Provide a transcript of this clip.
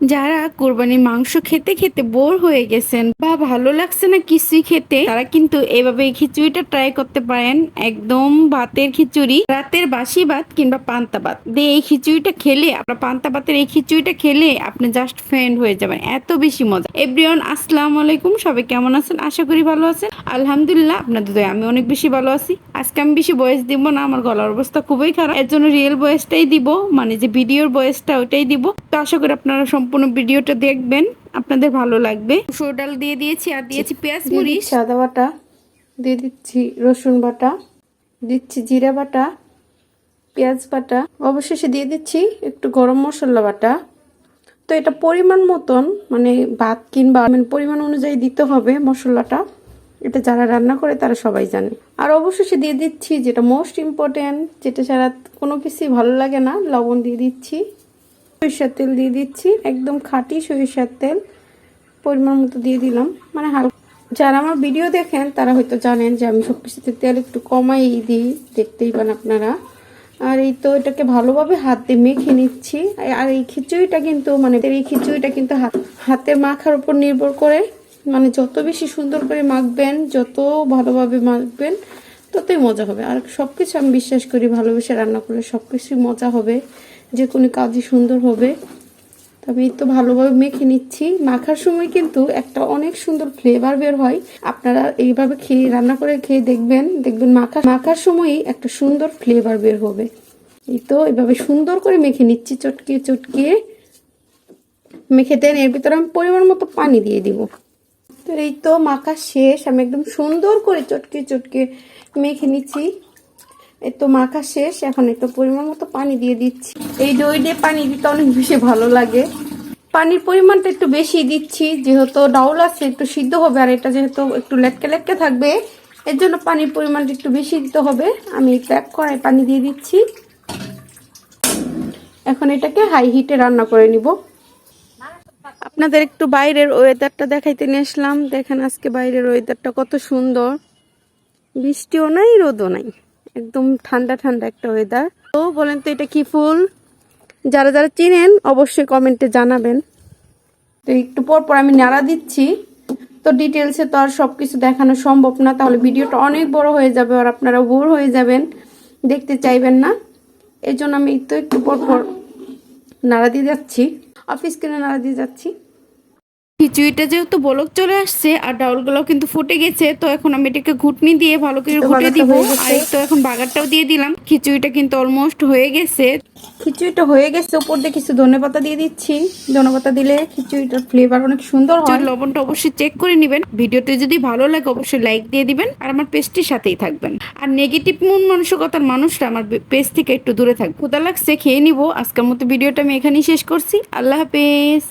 যারা কোরবানির মাংস খেতে খেতে বোর হয়ে গেছেন বা ভালো লাগছে না কিছুই খেতে, তারা কিন্তু এভাবে খিচুড়িটা ট্রাই করতে পারেন। একদম ভাতের খিচুড়ি, রাতের বাসি ভাত কিংবা পান্তা ভাত। দিয়ে এই খিচুড়িটা খেলে, আপনার পান্তা ভাতের এই খিচুড়িটা খেলে আপনি জাস্ট ফ্রেন্ড হয়ে যাবেন। এত বেশি মজা। এভরিওয়ান, আসসালামু আলাইকুম। সবাই কেমন আছেন? আশা করি ভালো আছেন। আলহামদুলিল্লাহ, আপনাদের দয়া, আমি অনেক বেশি ভালো আছি। আজকে আমি বেশি বয়স দিব না, আমার গলার অবস্থা খুবই খারাপ। এর জন্য রিয়েল বয়সটাই দিব মানে যে ভিডিওর বয়সটা ওটাই দিব। তো আশা করি আপনারা সম্পূর্ণ ভিডিওটা দেখবেন আপনাদের ভালো লাগবে। মুসুর ডাল দিয়ে দিয়েছি আর দিয়েছি পেঁয়াজ মরিচ। দিচ্ছি বাটা দিয়ে দিচ্ছি রসুন বাটা দিচ্ছি জিরা বাটা পেঁয়াজ বাটা অবশেষে দিয়ে দিচ্ছি একটু গরম মশলা বাটা। তো এটা পরিমাণ মতন মানে ভাত কিংবা মানে পরিমাণ অনুযায়ী দিতে হবে মশলাটা। এটা যারা রান্না করে তারা সবাই জানে। আর অবশেষে দিয়ে দিচ্ছি যেটা মোস্ট ইম্পর্ট্যান্ট যেটা ছাড়া কোনো কিছুই ভালো লাগে না লবণ দিয়ে দিচ্ছি। সরিষার তেল দিয়ে দিচ্ছি। একদম খাঁটি সরিষার তেল। পরিমাণ মতো দিয়ে দিলাম। মানে হালকা যারা আমার ভিডিও দেখেন, তারা হয়তো জানেন যে আমি সব কিছুতে তেল একটু কমাই দিই। দেখতেই পান আপনারা। আর এই তো এটাকে ভালোভাবে হাতে মেখে নিচ্ছি। আর এই খিচুড়িটা কিন্তু মানে এই খিচুড়িটা কিন্তু হাত মাখার উপর নির্ভর করে। মানে যত বেশি সুন্দর করে মাখবেন, যত ভালোভাবে মাখবেন, ততই মজা হবে। আর সব কিছু আমি বিশ্বাস করি ভালোবেসে রান্না করলে সব কিছুই মজা হবে। যে কোনো কাজই সুন্দর হবে। তবে এই তো ভালোভাবে মেখে নিচ্ছি। মাখার সময় কিন্তু একটা অনেক সুন্দর ফ্লেভার বের হয়। আপনারা এইভাবে খেয়ে, রান্না করে খেয়ে দেখবেন দেখবেন মাখা, মাখার সময়ই একটা সুন্দর ফ্লেভার বের হবে। এই তো এভাবে সুন্দর করে মেখে নিচ্ছি চটকিয়ে চটকিয়ে মেখে দেন, এর ভিতরে আমি পরিমাণ মতো পানি দিয়ে দিব। তো এই তো মাখা শেষ। আমি একদম সুন্দর করে চটকে চটকে মেখে নিচ্ছি। তো মাখা শেষ, এখন একটু পরিমাণ মতো পানি দিয়ে দিচ্ছি। এই দই দিয়ে পানি দিতে অনেক বেশি ভালো লাগে। পানির পরিমাণটা একটু বেশি দিচ্ছি, যেহেতু ডাউল আছে, একটু সিদ্ধ হবে, আর এটা যেহেতু একটু লেটকে লেটকে থাকবে, এর জন্য পানির পরিমাণটা একটু বেশি দিতে হবে। আমি প্যাক করায় পানি দিয়ে দিচ্ছি। এখন এটাকে হাই হিটে রান্না করে নিব। আপনাদের একটু বাইরের ওয়েদারটা দেখাইতে নিয়ে আসলাম। দেখেন আজকে বাইরের ওয়েদারটা কত সুন্দর। বৃষ্টিও নাই, রোদও নাই। একদম ঠান্ডা ঠান্ডা একটা ওয়েদার তো বলেন তো এটা কি ফুল? যারা যারা চিনেন, অবশ্যই কমেন্টে জানাবেন। তো একটু পর পর আমি নাড়া দিচ্ছি। তো ডিটেলসে তো আর সব কিছু দেখানো সম্ভব না, তাহলে ভিডিওটা অনেক বড় হয়ে যাবে আর আপনারা বোর হয়ে যাবেন, দেখতে চাইবেন না। এই জন্য আমি তো একটু পর পর নাড়া দিয়ে যাচ্ছি। অফিস কিনে নাড়া দিয়ে যাচ্ছি। খিচুড়িটা যেহেতু বলক চলে আসছে আর ডাউলগুলো কিন্তু ফুটে গেছে তো এখন আমি এটাকে ঘুটনি দিয়ে ভালো করে ঘুটে দিব। আর তো এখন বাগারটাও দিয়ে দিলাম। খিচুড়িটা কিন্তু অলমোস্ট হয়ে গেছে। খিচুড়িটা হয়ে গেছে উপর দিয়ে কিছু ধনে পাতা দিয়ে দিচ্ছি। ধনে পাতা দিলে খিচুড়িটার ফ্লেভার অনেক সুন্দর হয়। লবণটা অবশ্যই চেক করে নেবেন। ভিডিওতে যদি ভালো লাগে অবশ্যই লাইক দিয়ে দিবেন। আর আমার পেজটির সাথেই থাকবেন। আর নেগেটিভ মন মানসিকতার মানুষরা আমার পেজ থেকে একটু দূরে থাকবে ক্ষুদা লাগছে খেয়ে নিব। আজকের মতো ভিডিওটা আমি এখানেই শেষ করছি। আল্লাহ হাফেজ।